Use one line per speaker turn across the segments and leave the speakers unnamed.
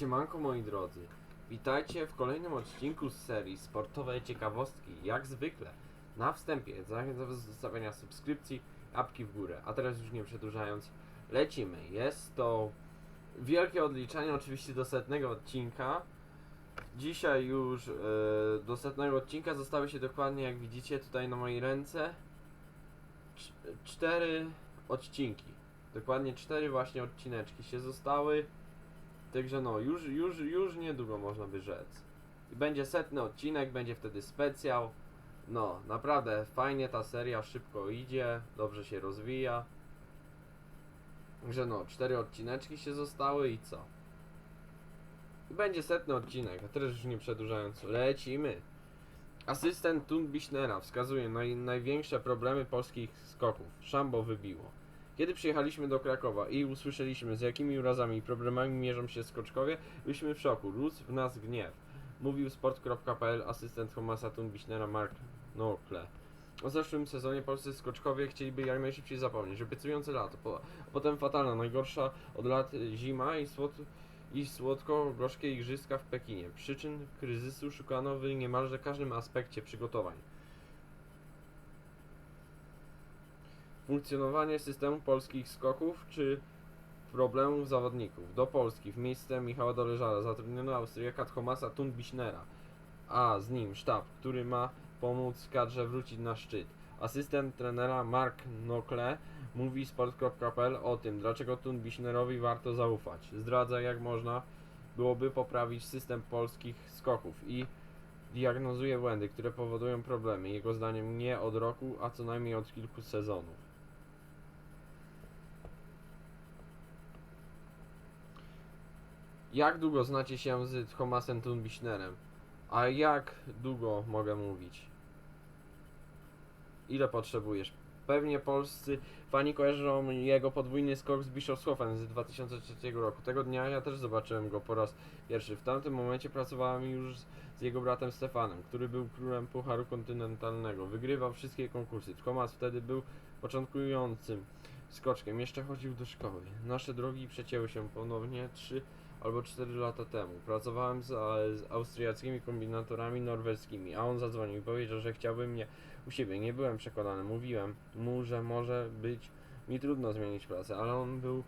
Siemanko moi drodzy, witajcie w kolejnym odcinku z serii Sportowe Ciekawostki, jak zwykle. Na wstępie zachęcam do zostawienia subskrypcji, apki w górę, a teraz już nie przedłużając, lecimy. Jest to wielkie odliczanie oczywiście do setnego odcinka. Dzisiaj już e, do setnego odcinka zostały się dokładnie, jak widzicie tutaj na mojej ręce, cz- cztery odcinki. Dokładnie cztery właśnie odcineczki się zostały. Także no, już, już, już niedługo można by rzec. I będzie setny odcinek, będzie wtedy specjal. No, naprawdę fajnie ta seria szybko idzie, dobrze się rozwija. Także no, cztery odcineczki się zostały i co? Będzie setny odcinek, a teraz już nie przedłużając, lecimy. Asystent Tun Bischnera wskazuje na największe problemy polskich skoków. Szambo wybiło. Kiedy przyjechaliśmy do Krakowa i usłyszeliśmy z jakimi urazami i problemami mierzą się skoczkowie, byliśmy w szoku. Rósł w nas gniew. Mówił sport.pl asystent Thomasa Tunbichnera Mark Nokle. O zeszłym sezonie polscy skoczkowie chcieliby jak najszybciej zapomnieć. Obiecujące lato, po, potem fatalna, najgorsza od lat zima i, słod, i słodko-gorzkie igrzyska w Pekinie. Przyczyn kryzysu szukano w niemalże każdym aspekcie przygotowań. Funkcjonowanie systemu polskich skoków czy problemów zawodników. Do Polski w miejsce Michała Doleżala zatrudniono Austriaka Thomasa Tunbichnera, a z nim sztab, który ma pomóc kadrze wrócić na szczyt. Asystent trenera Mark Nokle mówi sport.pl o tym, dlaczego Tunbichnerowi warto zaufać. Zdradza jak można byłoby poprawić system polskich skoków i diagnozuje błędy, które powodują problemy. Jego zdaniem nie od roku, a co najmniej od kilku sezonów. Jak długo znacie się z Thomasem Tunbichnerem? A jak długo mogę mówić? Ile potrzebujesz? Pewnie polscy fani kojarzą jego podwójny skok z Bischofshofen z 2003 roku. Tego dnia ja też zobaczyłem go po raz pierwszy. W tamtym momencie pracowałem już z, jego bratem Stefanem, który był królem Pucharu Kontynentalnego. Wygrywał wszystkie konkursy. Thomas wtedy był początkującym skoczkiem. Jeszcze chodził do szkoły. Nasze drogi przecięły się ponownie trzy albo 4 lata temu. Pracowałem z, z austriackimi kombinatorami norweskimi, a on zadzwonił i powiedział, że chciałby mnie u siebie. Nie byłem przekonany. Mówiłem mu, że może być mi trudno zmienić pracę, ale on był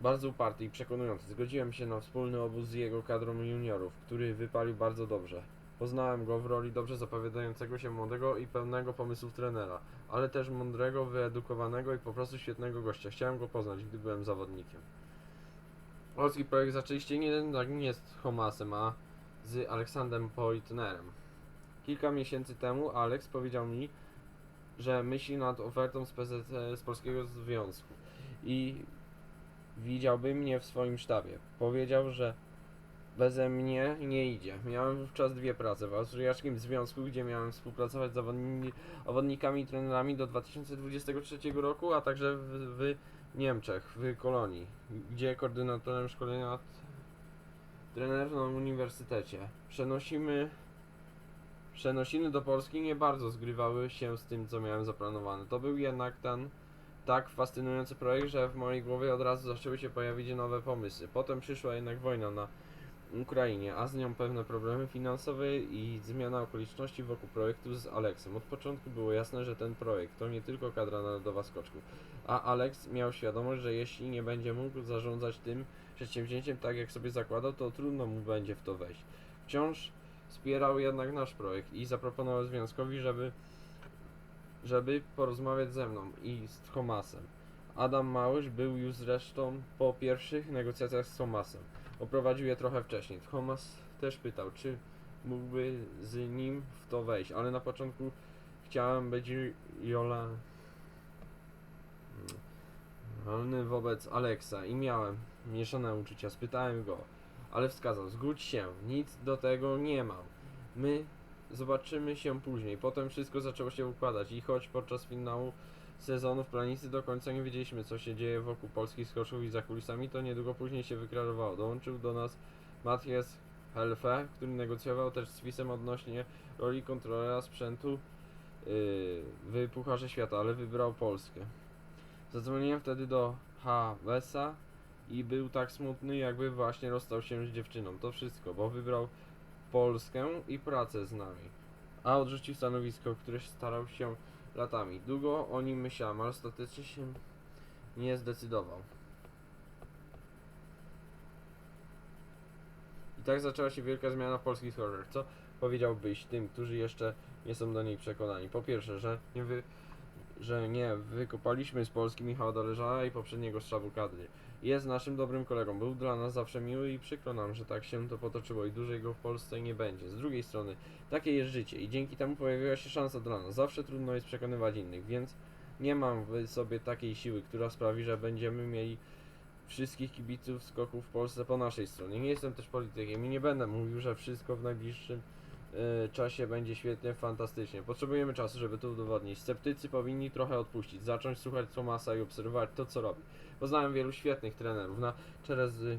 bardzo uparty i przekonujący. Zgodziłem się na wspólny obóz z jego kadrą juniorów, który wypalił bardzo dobrze. Poznałem go w roli dobrze zapowiadającego się młodego i pełnego pomysłów trenera, ale też mądrego, wyedukowanego i po prostu świetnego gościa. Chciałem go poznać, gdy byłem zawodnikiem. Polski projekt zaczęliście nie, tak nie z Thomasem, a z Aleksandrem Poitnerem. Kilka miesięcy temu Alex powiedział mi, że myśli nad ofertą z, z Polskiego Związku i widziałby mnie w swoim sztabie. Powiedział, że beze mnie nie idzie. Miałem wówczas dwie prace w Austriackim Związku, gdzie miałem współpracować z zawodnikami i trenerami do 2023 roku, a także w, w Niemczech, w Kolonii, gdzie koordynatorem szkolenia trener na uniwersytecie. Przenosimy Przenosiny do Polski nie bardzo zgrywały się z tym, co miałem zaplanowane. To był jednak ten tak fascynujący projekt, że w mojej głowie od razu zaczęły się pojawić nowe pomysły. Potem przyszła jednak wojna na Ukrainie, a z nią pewne problemy finansowe i zmiana okoliczności wokół projektu z Aleksem. Od początku było jasne, że ten projekt to nie tylko kadra narodowa skoczków, a Alex miał świadomość, że jeśli nie będzie mógł zarządzać tym przedsięwzięciem tak jak sobie zakładał, to trudno mu będzie w to wejść. Wciąż wspierał jednak nasz projekt i zaproponował związkowi, żeby żeby porozmawiać ze mną i z Thomasem. Adam Małysz był już zresztą po pierwszych negocjacjach z Thomasem. Oprowadził je trochę wcześniej. Thomas też pytał, czy mógłby z nim w to wejść, ale na początku chciałem być Jola mm, wolny wobec Aleksa i miałem mieszane uczucia. Spytałem go, ale wskazał, zgódź się, nic do tego nie mam. My zobaczymy się później. Potem wszystko zaczęło się układać i choć podczas finału sezonu w planicy do końca nie wiedzieliśmy co się dzieje wokół polskich skoczów i za kulisami, to niedługo później się wyklarowało. Dołączył do nas Matthias Helfe, który negocjował też z FIS-em odnośnie roli kontrolera sprzętu yy, w Pucharze Świata, ale wybrał Polskę. Zadzwoniłem wtedy do Havesa i był tak smutny, jakby właśnie rozstał się z dziewczyną. To wszystko, bo wybrał Polskę i pracę z nami. A odrzucił stanowisko, które starał się latami. Długo o nim myślałem, ale ostatecznie się nie zdecydował. I tak zaczęła się wielka zmiana w polskich horrorach. Co powiedziałbyś tym, którzy jeszcze nie są do niej przekonani? Po pierwsze, że nie wy, że nie wykopaliśmy z Polski Michała Doleżała i poprzedniego sztabu kadry. Jest naszym dobrym kolegą, był dla nas zawsze miły i przykro nam, że tak się to potoczyło i dłużej go w Polsce nie będzie. Z drugiej strony, takie jest życie i dzięki temu pojawiła się szansa dla nas. Zawsze trudno jest przekonywać innych, więc nie mam w sobie takiej siły, która sprawi, że będziemy mieli wszystkich kibiców skoków w Polsce po naszej stronie. Nie jestem też politykiem i nie będę mówił, że wszystko w najbliższym czasie będzie świetnie, fantastycznie. Potrzebujemy czasu, żeby to udowodnić. Sceptycy powinni trochę odpuścić, zacząć słuchać Tomasa i obserwować to, co robi. Poznałem wielu świetnych trenerów, na czele z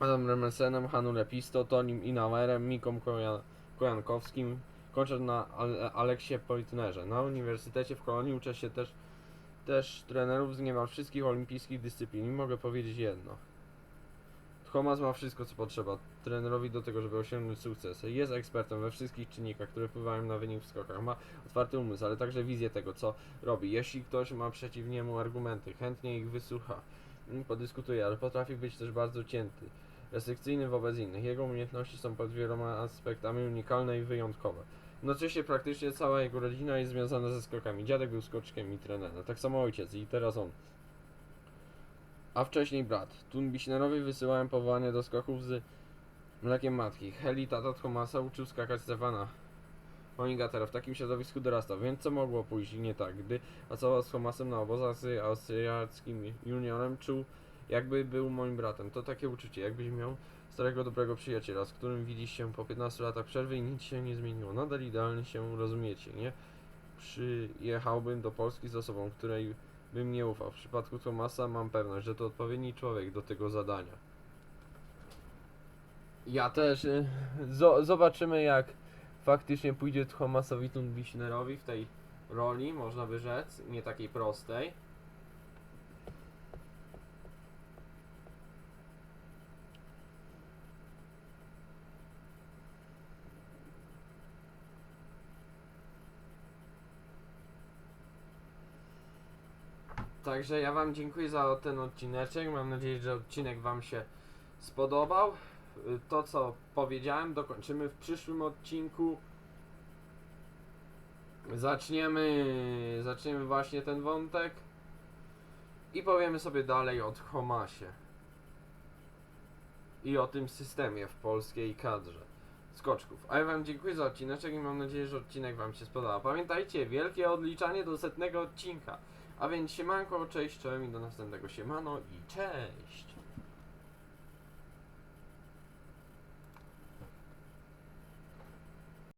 Adam Remensenem, Hanu Lepisto, Tonim Inauerem, Miką Kojan Kojankowskim, kończę na Ale Aleksie Politnerze. Na Uniwersytecie w Kolonii uczę się też też trenerów z niemal wszystkich olimpijskich dyscyplin. Mogę powiedzieć jedno. Thomas ma wszystko, co potrzeba trenerowi do tego, żeby osiągnąć sukces. Jest ekspertem we wszystkich czynnikach, które wpływają na wynik w skokach. Ma otwarty umysł, ale także wizję tego, co robi. Jeśli ktoś ma przeciw niemu argumenty, chętnie ich wysłucha, mm, podyskutuje, ale potrafi być też bardzo cięty. Restrykcyjny wobec innych. Jego umiejętności są pod wieloma aspektami unikalne i wyjątkowe. Jednocześnie praktycznie cała jego rodzina jest związana ze skokami. Dziadek był skoczkiem i trenerem, tak samo ojciec i teraz on. A wcześniej brat. Tunbiśnerowi wysyłałem powołanie do skoków z mlekiem matki. Heli, tata Thomasa uczył skakać Stefana. Honigatera w takim środowisku dorastał, więc co mogło pójść nie tak, gdy pracował z Thomasem na obozach z austriackim juniorem, czuł jakby był moim bratem. To takie uczucie, jakbyś miał starego dobrego przyjaciela, z którym widzisz się po 15 latach przerwy i nic się nie zmieniło. Nadal idealnie się rozumiecie, nie? Przyjechałbym do Polski z osobą, której bym nie ufał. W przypadku Tomasa mam pewność, że to odpowiedni człowiek do tego zadania. Ja też. y, zo- zobaczymy jak faktycznie pójdzie Tomasowi Tundbichnerowi w tej roli, można by rzec, nie takiej prostej. Także ja Wam dziękuję za ten odcineczek. Mam nadzieję, że odcinek Wam się spodobał. To, co powiedziałem, dokończymy w przyszłym odcinku. Zaczniemy, zaczniemy właśnie ten wątek i powiemy sobie dalej o Thomasie i o tym systemie w polskiej kadrze skoczków. A ja Wam dziękuję za odcineczek i mam nadzieję, że odcinek Wam się spodobał. Pamiętajcie, wielkie odliczanie do setnego odcinka. A więc siemanko, cześć, czołem i do następnego siemano i cześć!